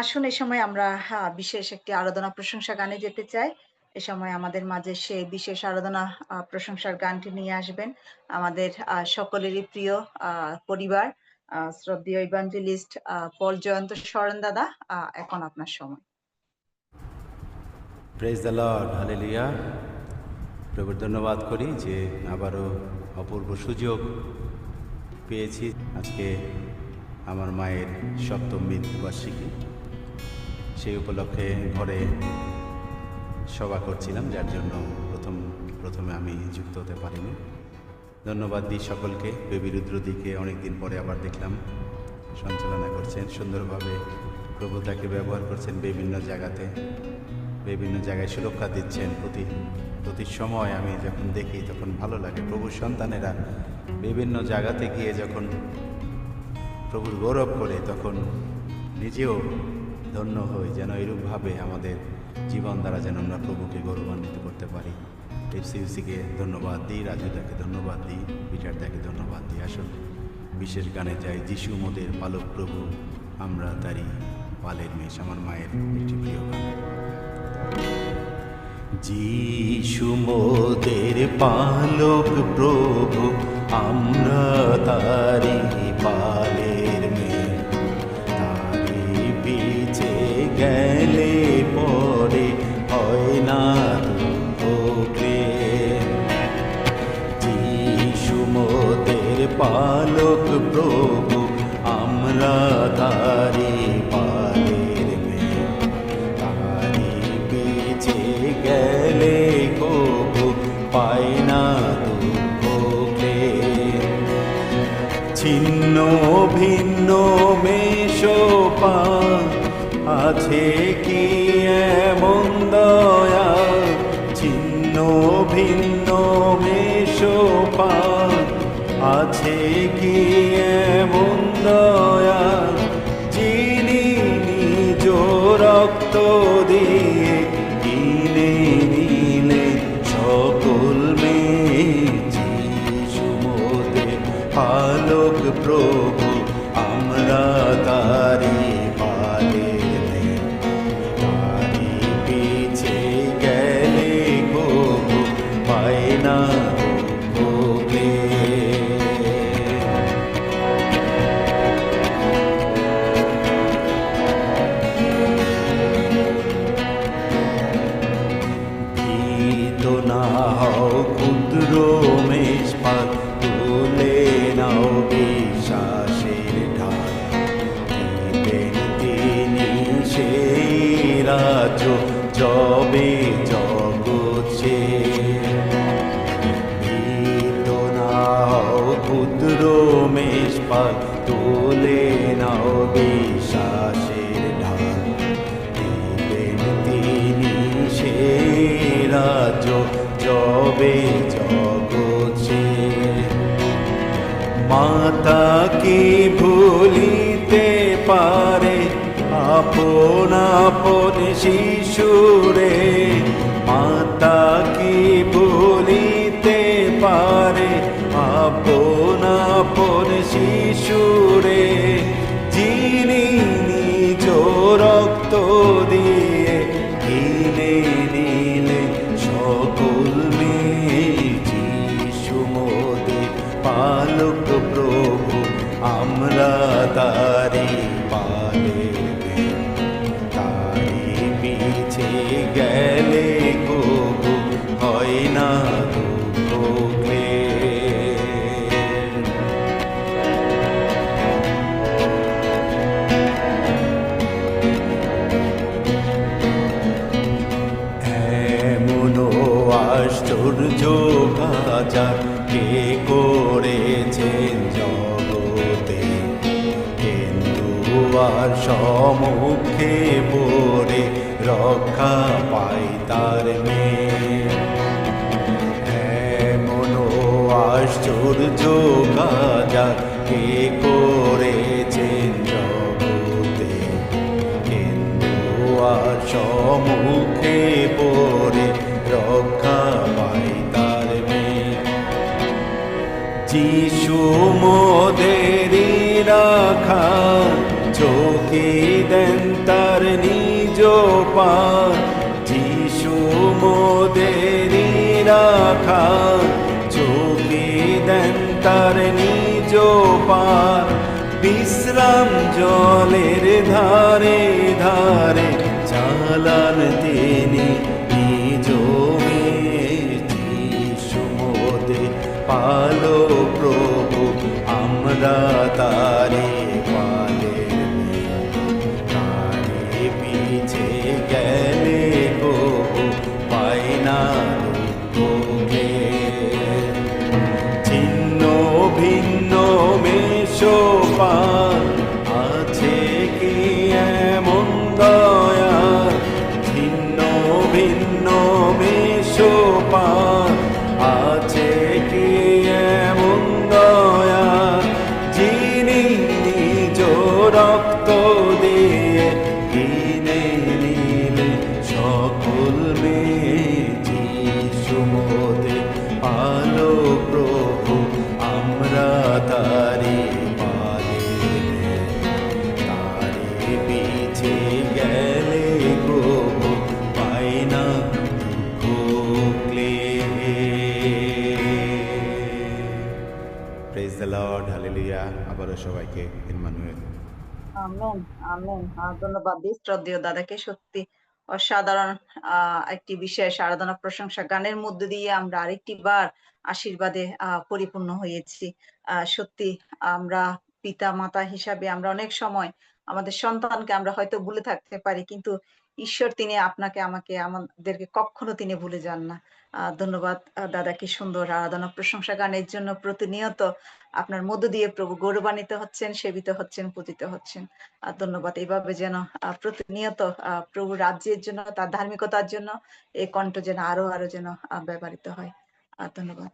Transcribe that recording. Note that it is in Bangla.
আসুন এ সময় আমরা বিশেষ একটি আরাধনা প্রশংসা গানে যেতে চাই। এ সময় আমাদের মাঝে সে বিশেষ আরাধনা প্রশংসার গানটি নিয়ে আসবেন। আমাদের সকলেরই প্রিয় পরিবার শ্রদ্ধেয় ইভাঞ্জেলিস্ট পল জয়ন্ত শরণ দাদা এখন আপনার সময়। প্রেজ দ্য লর্ড হালেলুয়া প্রভুর ধন্যবাদ করি যে আবারও অপূর্ব সুযোগ পেয়েছি আজকে আমার মায়ের সপ্তম মৃত্যুবার্ষিকী সেই উপলক্ষে ঘরে সভা করছিলাম, যার জন্য প্রথম, প্রথমে আমি যুক্ত হতে পারিনি। ধন্যবাদ দিই সকলকে। বেবি রুদ্রদিকে অনেকদিন পরে আবার দেখলাম। সঞ্চালনা করছেন, সুন্দরভাবে প্রভু তাকে ব্যবহার করছেন বিভিন্ন জায়গাতে। বিভিন্ন জায়গায় সুরক্ষা দিচ্ছেন। প্রতি প্রতি সময় আমি যখন দেখি তখন ভালো লাগে। প্রভুর সন্তানেরা বিভিন্ন জায়গাতে গিয়ে যখন প্রভুর গৌরব করে, তখন নিজেও ধন্য হই যেন এরূপভাবে আমাদের জীবন দ্বারা যেন আমরা প্রভুকে গৌরবান্বিত করতে পারি। এফসিউসিকে ধন্যবাদ দিই, রাজুদাকে ধন্যবাদ দিই, পিটারদাকে ধন্যবাদ দিই। আসুন, বিশেষ গানে যাই, যিশু মোদের পালক প্রভু, আমরা তারই পালের মেষ আমার মায়ের একটি প্রিয় গান। যিশু মোদের পালক প্রভু, আমরা তারি পালের প্রভু আমরা তারি পালের মেয়ে তারি পিছে গেলে কবু পায় না দুঃখে ছিন্ন ভিন্ন মেষপা আছে কি বিশ্বাসের ঢাল, দিবেন তিনি সে রাজ্য জবে জগছে মাতা কি ভুলিতে পারে, আপন আপন শিশুরে। গেলে কবু হয় না আশ্চর্য কাজা কে করেছেন জগতে। কিন্তু আর সম্মুখে পড়ে রক্ষা পাই তার মেয়ে। এমনও আশ্চর্য কাজা কে করেছেন জগতে। কিন্তু আর সম্মুখে পড়ে রক্ষা পাই তার মেয়ে। যিশু মোদেরই রাখা, চোখে দেন তার নিজ পান যিশু মোদেরই রাখা চোখে দেন তার নিজ পান বিশ্রাম জলের ধারে ধারে চালান ভিন্ন মেষপান আছে কি এমন দয়া? যিনি নিজ রক্ত দিয়ে কিনে নিলে সকল মেয়ে মোদে আলো প্রভু, আমরা তারি পালে। তারে পিছে আবারও সবাইকে ইম্মানুয়েল আমেন আমেন। ধন্যবাদ শ্রদ্ধেয় দাদাকে। সত্যি অসাধারণ একটি বিশেষ আরাধনা, প্রশংসা। গানের মধ্যে দিয়ে আমরা আরেকটি বার আশীর্বাদে পরিপূর্ণ হয়েছি। সত্যি আমরা পিতা মাতা হিসাবে আমরা অনেক সময় আমাদের সন্তানকে আমরা হয়তো ভুলে থাকতে পারি, কিন্তু ঈশ্বর তিনি আপনাকে, আমাকে, আমাদেরকে কখনো তিনি ভুলে যান না। ধন্যবাদ দাদা কি সুন্দর আরাধনা প্রশংসা গানের জন্য প্রতিনিয়ত আপনার মধ্য দিয়ে প্রভু গৌরবান্বিত হচ্ছেন, সেবিত হচ্ছেন, পূজিত হচ্ছেন। ধন্যবাদ। এইভাবে যেন প্রতিনিয়ত প্রভু রাজ্যের জন্য, তার ধার্মিকতার জন্য এই কণ্ঠ যেন আরও আরও যেন ব্যবহৃত হয়। ধন্যবাদ।